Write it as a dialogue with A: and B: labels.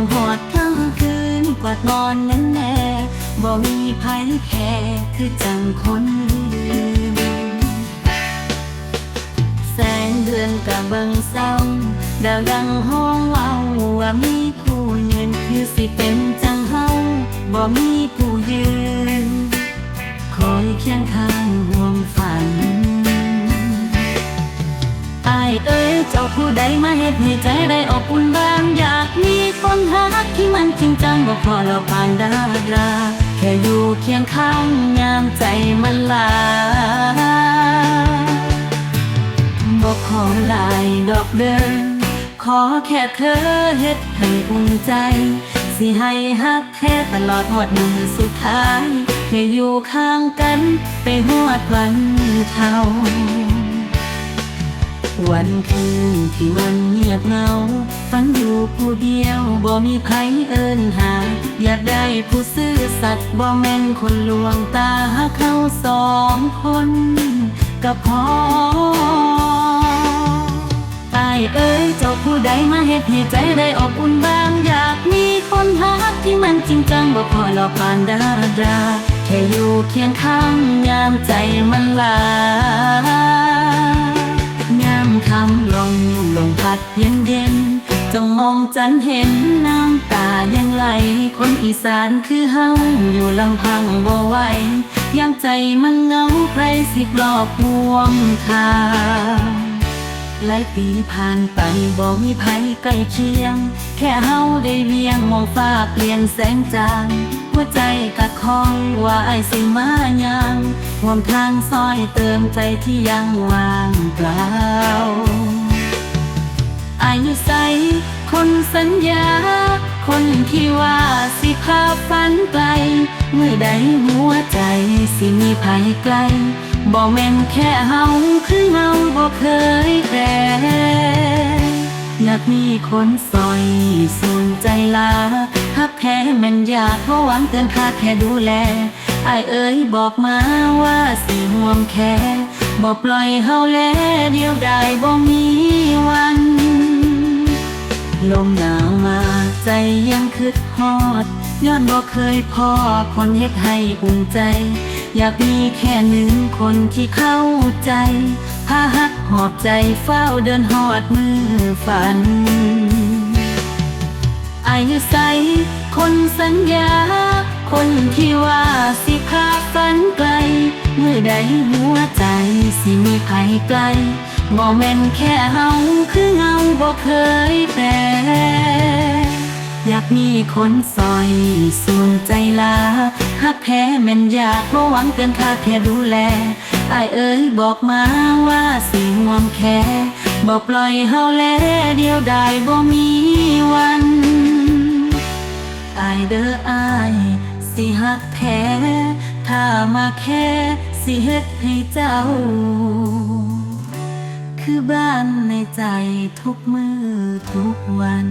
A: มหอดค่ำคืนกวาดนอนแน่แน่บ่มีภัยแค่คือจังคนลืมแสงเดือนกะเบิงเศร้าดาวดังห้องเว้าว่ามีผู้ยืนคือสิเป็นจังเฮาบ่มีผู้ยืนคอยเคียงข้างห่วงฝันอายเอ้ยเจ้าผู้ใดมาเฮ็ดให้ใจได้อบอุ่นบ้างอยากมี ที่มันจริงจังบ่พอเราผ่านดาราแค่อยู่เคียงข้างยามใจมันลาบอกขอลายดอกเดิน ขอแค่เธอเฮ็ดให้อุ่นใจ สิให้ฮักแค่ตลอดหอดมือสุดท้ายให้อยู่ข้างกันไปหอดวันเท่า วันคืนที่มันเงียบเงา ฝันอยู่ผู้เดียวบ่มีใครเอิ้นหา อยากได้ผู้ซื่อสัตย์บ่แม่นคนลวงตาเขาสองคนก็พออายเอ้ยเจ้าผู้ใดมาเฮ็ดให้ใจได้อบอุ่นบ้าง อยากมีคนฮักที่มันจริงจังบ่พอหลอกผ่านดาราแค่อยู่เคียงข้างยามใจมันลา ดเย็นเย็นจ้องมองจันเห็นน้ำตายังไหล คนอีสานคือเฮาอยู่ลำพังบ่ไหวยามใจมันเหงาใครสิปลอบห่วงทางหลายปีผ่านไปบ่มีภัยใกล้เคียง แค่เฮาได้เวียงมองฟ้าเปลี่ยนแสงจางหัวใจกะคองว่าไอสิมายังห่วมทางซอยเติมใจที่ยังว่างเปล่าายุใส คนสัญญา คนที่ว่าสิพาฝันไกล เมื่อใดหัวใจสิมีภัยไกลบ่แม่นแค่เฮาคือเงาบ่เคยแปรอยากมีคนซอยสูนใจลาฮักแท้แม่นอยากเพราะหวังเกินคาแค่ดูแลอายเอ๋ยบอกมาว่าสิห่วงแค่บ่ปล่อยเฮาแลเดียวได้บ่มีวัน ลมหนาวมาใจยังคืดฮอด ย้อนบอกเคยพอคนเฮ็ดให้อุ่นใจ อยากมีแค่หนึ่งคนที่เข้าใจพาหักหอบใจเฝ้าเดินหอดมือฝันอายุใส คนสัญญา คนที่ว่าสิพาฝันไกล เมื่อใดหัวใจสิมีภัยไกล บ่แม่นแค่เฮาคือเงาบ่เคยแปรอยากมีคนซอยสูนใจลาหักแพ้แม่นอยากบ่หวังเกินค่าแค่ดูแลไอเอ๋ยบอกมาว่าสิห่วงแค่บ่ปล่อยเฮาแลเดียวได้บ่มีวันไอเด้ออายสิหักแท้ถ้ามาแค่สิเฮ็ดให้เจ้า คือบ้านในใจทุกมือทุกวัน